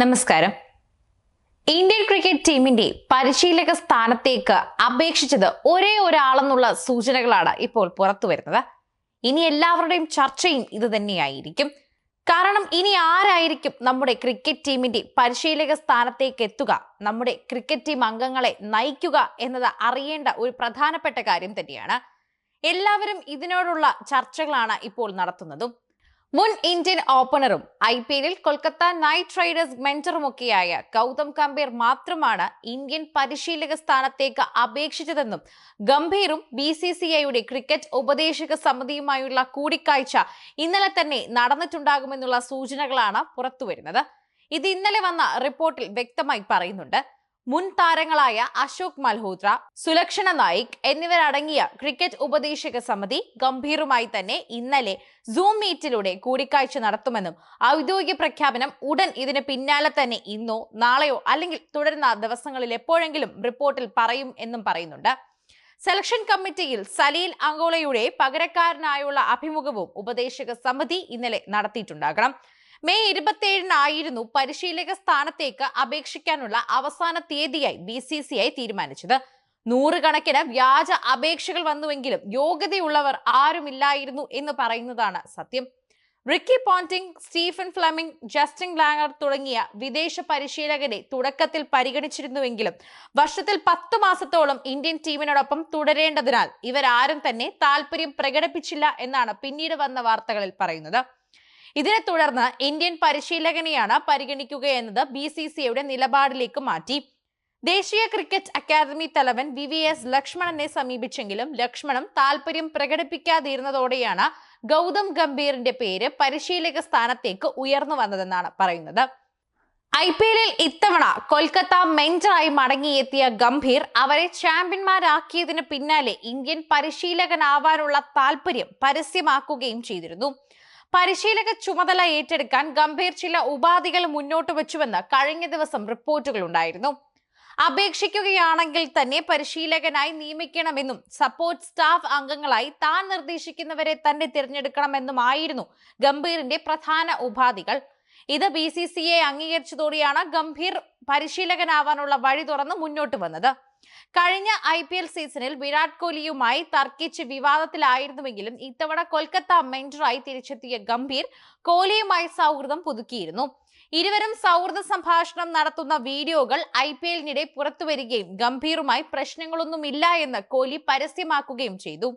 നമസ്കാരം. Indian cricket ടീമിന്റെ പരിശീലക സ്ഥാനത്തേക്ക് അപേക്ഷിച്ചത് ഒരേ ഒരാളെന്നുള്ള സൂചനകളാണ് ഇപ്പോൾ പുറത്തു വരുന്നത്. ഇനി എല്ലാവരുടെയും ചർച്ചയും ഇത് തന്നെയായിരിക്കും. കാരണം ഇനി ആരായിരിക്കും നമ്മുടെ ക്രിക്കറ്റ് ടീമിന്റെ പരിശീലക സ്ഥാനത്തേക്ക് എത്തുക നമ്മുടെ ക്രിക്കറ്റ് ടീം അംഗങ്ങളെ നയിക്കുക എന്നത് അറിയേണ്ട ഒരു പ്രധാനപ്പെട്ട കാര്യം തന്നെയാണ്. എല്ലാവരും ഇതിനോടുള്ള ചർച്ചകളാണ് ഇപ്പോൾ നടത്തുന്നതും. മുൻ ഇന്ത്യൻ ഓപ്പണറും ഐ പി എല്ലിൽ കൊൽക്കത്ത നൈറ്റ് റൈഡേഴ്സ് മെന്ററുമൊക്കെയായ ഗൗതം ഗംഭീർ മാത്രമാണ് ഇന്ത്യൻ പരിശീലക സ്ഥാനത്തേക്ക് അപേക്ഷിച്ചതെന്നും ഗംഭീറും ബി സി സി ഐയുടെ ക്രിക്കറ്റ് ഉപദേശക സമിതിയുമായുള്ള കൂടിക്കാഴ്ച ഇന്നലെ തന്നെ നടന്നിട്ടുണ്ടാകുമെന്നുള്ള സൂചനകളാണ് പുറത്തുവരുന്നത്. ഇത് ഇന്നലെ വന്ന റിപ്പോർട്ടിൽ വ്യക്തമായി പറയുന്നുണ്ട്. മുൻ താരങ്ങളായ അശോക് മൽഹോത്ര സുലക്ഷണ നായിക് എന്നിവരടങ്ങിയ ക്രിക്കറ്റ് ഉപദേശക സമിതി ഗംഭീറുമായി തന്നെ ഇന്നലെ സൂം മീറ്റിലൂടെ കൂടിക്കാഴ്ച നടത്തുമെന്നും ഔദ്യോഗിക പ്രഖ്യാപനം ഉടൻ ഇതിന് പിന്നാലെ തന്നെ ഇന്നോ നാളെയോ അല്ലെങ്കിൽ തുടരുന്ന ദിവസങ്ങളിൽ എപ്പോഴെങ്കിലും റിപ്പോർട്ടിൽ പറയും എന്നും പറയുന്നുണ്ട്. സെലക്ഷൻ കമ്മിറ്റിയിൽ സലീൽ അങ്കോളയുടെ പകരക്കാരനായുള്ള അഭിമുഖവും ഉപദേശക സമിതി ഇന്നലെ നടത്തിയിട്ടുണ്ടാകണം. മെയ് ഇരുപത്തിയേഴിനായിരുന്നു പരിശീലക സ്ഥാനത്തേക്ക് അപേക്ഷിക്കാനുള്ള അവസാന തീയതിയായി ബി സി സി ഐ തീരുമാനിച്ചത്. നൂറുകണക്കിന് വ്യാജ അപേക്ഷകൾ വന്നുവെങ്കിലും യോഗ്യതയുള്ളവർ ആരുമില്ലായിരുന്നു എന്ന് പറയുന്നതാണ് സത്യം. Ricky Ponting Stephen Fleming Justin Langer തുടങ്ങിയ വിദേശ പരിശീലകരെ തുടക്കത്തിൽ പരിഗണിച്ചിരുന്നുവെങ്കിലും വർഷത്തിൽ പത്ത് മാസത്തോളം ഇന്ത്യൻ ടീമിനോടൊപ്പം തുടരേണ്ടതിനാൽ ഇവരാരും തന്നെ താല്പര്യം പ്രകടിപ്പിച്ചില്ല എന്നാണ് പിന്നീട് വന്ന വാർത്തകളിൽ പറയുന്നത്. ഇതിനെ തുടർന്ന് ഇന്ത്യൻ പരിശീലകനെയാണ് പരിഗണിക്കുകയെന്നത് ബി സി സിയുടെ നിലപാടിലേക്ക് മാറ്റി. ദേശീയ ക്രിക്കറ്റ് അക്കാദമി തലവൻ വി വി എസ് ലക്ഷ്മണനെ സമീപിച്ചെങ്കിലും ലക്ഷ്മണം താല്പര്യം പ്രകടിപ്പിക്കാതിരുന്നതോടെയാണ് ഗൗതം ഗംഭീറിന്റെ പേര് പരിശീലക സ്ഥാനത്തേക്ക് ഉയർന്നു വന്നതെന്നാണ് പറയുന്നത്. ഐ പി എല്ലിൽ ഇത്തവണ കൊൽക്കത്ത മെഞ്ചറായി മടങ്ങിയെത്തിയ ഗംഭീർ അവരെ ചാമ്പ്യന്മാരാക്കിയതിന് പിന്നാലെ ഇന്ത്യൻ പരിശീലകനാവാനുള്ള താല്പര്യം പരസ്യമാക്കുകയും ചെയ്തിരുന്നു. പരിശീലക ചുമതല ഏറ്റെടുക്കാൻ ഗംഭീർ ചില ഉപാധികൾ മുന്നോട്ട് വെച്ചുവെന്ന് കഴിഞ്ഞ ദിവസം റിപ്പോർട്ടുകൾ ഉണ്ടായിരുന്നു. അപേക്ഷിക്കുകയാണെങ്കിൽ തന്നെ പരിശീലകനായി നിയമിക്കണമെന്നും സപ്പോർട്ട് സ്റ്റാഫ് അംഗങ്ങളായി താൻ നിർദ്ദേശിക്കുന്നവരെ തന്നെ തിരഞ്ഞെടുക്കണമെന്നുമായിരുന്നു ഗംഭീറിന്റെ പ്രധാന ഉപാധികൾ. ഇത് ബി സി സി എ അംഗീകരിച്ചതോടെയാണ് ഗംഭീർ പരിശീലകനാവാനുള്ള വഴി തുറന്ന് മുന്നോട്ട് വന്നത്. കഴിഞ്ഞ ഐ പി എൽ സീസണിൽ വിരാട് കോഹ്ലിയുമായി തർക്കിച്ച് വിവാദത്തിലായിരുന്നുവെങ്കിലും ഇത്തവണ കൊൽക്കത്ത മെന്ററായി തിരിച്ചെത്തിയ ഗംഭീർ കോഹ്ലിയുമായി സൗഹൃദം പുതുക്കിയിരുന്നു. ഇരുവരും സൗഹൃദ സംഭാഷണം നടത്തുന്ന വീഡിയോകൾ ഐ പി എല്ലിനിടെ പുറത്തുവരികയും ഗംഭീറുമായി പ്രശ്നങ്ങളൊന്നുമില്ല എന്ന് കോഹ്ലി പരസ്യമാക്കുകയും ചെയ്തു.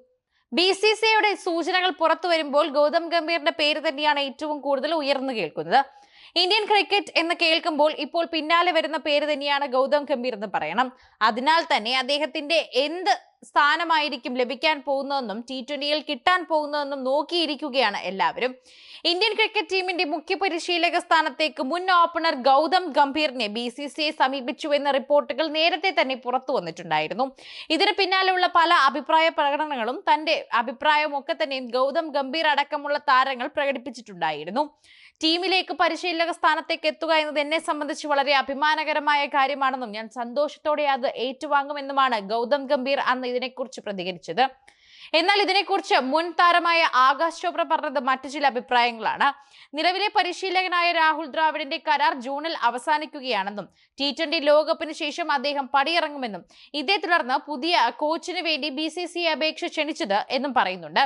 ബി സി സി ഐയുടെ സൂചനകൾ പുറത്തു വരുമ്പോൾ ഗൗതം ഗംഭീറിന്റെ പേര് തന്നെയാണ് ഏറ്റവും കൂടുതൽ ഉയർന്നു കേൾക്കുന്നത്. ഇന്ത്യൻ ക്രിക്കറ്റ് എന്ന് കേൾക്കുമ്പോൾ ഇപ്പോൾ പിന്നാലെ വരുന്ന പേര് തന്നെയാണ് ഗൗതം ഗംഭീർ എന്ന് പറയണം. അതിനാൽ തന്നെ അദ്ദേഹത്തിന്റെ എന്ത് സ്ഥാനമായിരിക്കും ലഭിക്കാൻ പോകുന്നതെന്നും ടി ട്വന്റിയിൽ കിട്ടാൻ പോകുന്നതെന്നും നോക്കിയിരിക്കുകയാണ് എല്ലാവരും. ഇന്ത്യൻ ക്രിക്കറ്റ് ടീമിന്റെ മുഖ്യ പരിശീലക സ്ഥാനത്തേക്ക് മുൻ ഓപ്പണർ ഗൗതം ഗംഭീറിനെ ബി സി സി ഐ സമീപിച്ചു എന്ന റിപ്പോർട്ടുകൾ നേരത്തെ തന്നെ പുറത്തു വന്നിട്ടുണ്ടായിരുന്നു. ഇതിന് പിന്നാലെയുള്ള പല അഭിപ്രായ പ്രകടനങ്ങളും തന്റെ അഭിപ്രായവും ഒക്കെ തന്നെയും ഗൗതം ഗംഭീർ അടക്കമുള്ള താരങ്ങൾ പ്രകടിപ്പിച്ചിട്ടുണ്ടായിരുന്നു. ടീമിലേക്ക് പരിശീലക സ്ഥാനത്തേക്ക് എത്തുക എന്നത് എന്നെ സംബന്ധിച്ച് വളരെ അഭിമാനകരമായ കാര്യമാണെന്നും ഞാൻ സന്തോഷത്തോടെ അത് ഏറ്റുവാങ്ങുമെന്നുമാണ് ഗൗതം ഗംഭീർ അന്ന് ഇതിനെക്കുറിച്ച് പ്രതികരിച്ചത്. എന്നാൽ ഇതിനെക്കുറിച്ച് മുൻ താരമായ ആകാശ് ചോപ്ര പറഞ്ഞത് മറ്റു ചില അഭിപ്രായങ്ങളാണ്. നിലവിലെ പരിശീലകനായ രാഹുൽ ദ്രാവിഡിന്റെ കരാർ ജൂണിൽ അവസാനിക്കുകയാണെന്നും ടി ട്വന്റി ലോകകപ്പിന് ശേഷം അദ്ദേഹം പടിയിറങ്ങുമെന്നും ഇതേ തുടർന്ന് പുതിയ കോച്ചിന് വേണ്ടി ബി അപേക്ഷ ക്ഷണിച്ചത് എന്നും പറയുന്നുണ്ട്.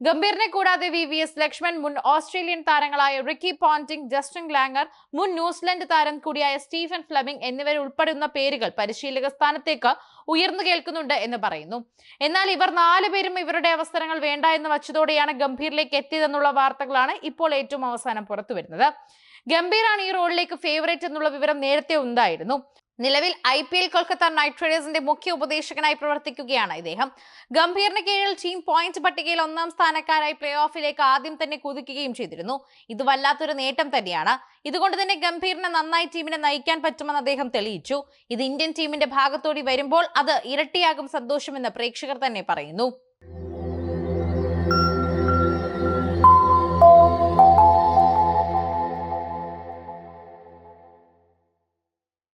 ഗംഭീറിനെ കൂടാതെ വി വി എസ് ലക്ഷ്മൺ മുൻ ഓസ്ട്രേലിയൻ താരങ്ങളായ റിക്കി പോണ്ടിംഗ് ജസ്റ്റിൻ ലാങ്ങർ മുൻ ന്യൂസിലൻഡ് താരം കൂടിയായ സ്റ്റീഫൻ ഫ്ലമിംഗ് എന്നിവരുൾപ്പെടുന്ന പേരുകൾ പരിശീലക സ്ഥാനത്തേക്ക് ഉയർന്നു കേൾക്കുന്നുണ്ട് എന്ന് പറയുന്നു. എന്നാൽ ഇവർ നാലുപേരും ഇവരുടെ അവസരങ്ങൾ വേണ്ട എന്ന് വച്ചതോടെയാണ് ഗംഭീറിലേക്ക് എത്തിയതെന്നുള്ള വാർത്തകളാണ് ഇപ്പോൾ ഏറ്റവും അവസാനം പുറത്തു വരുന്നത് ഗംഭീറാണ് ഈ റോളിലേക്ക് ഫേവറേറ്റ് എന്നുള്ള വിവരം നേരത്തെ ഉണ്ടായിരുന്നു. നിലവിൽ I P L Kolkata Knight റൈഡേഴ്സിന്റെ മുഖ്യ ഉപദേശകനായി പ്രവർത്തിക്കുകയാണ് ഇദ്ദേഹം. ഗംഭീറിന് കീഴിൽ ടീം പോയിന്റ് പട്ടികയിൽ ഒന്നാം സ്ഥാനക്കാരായി പ്ലേ ഓഫിലേക്ക് ആദ്യം തന്നെ കുതിക്കുകയും ചെയ്തിരുന്നു. ഇത് വല്ലാത്തൊരു നേട്ടം തന്നെയാണ്. ഇതുകൊണ്ട് തന്നെ ഗംഭീറിനെ നന്നായി ടീമിനെ നയിക്കാൻ പറ്റുമെന്ന് അദ്ദേഹം തെളിയിച്ചു. ഇത് ഇന്ത്യൻ ടീമിന്റെ ഭാഗത്തോടി വരുമ്പോൾ അത് ഇരട്ടിയാകും സന്തോഷമെന്ന് പ്രേക്ഷകർ തന്നെ പറയുന്നു.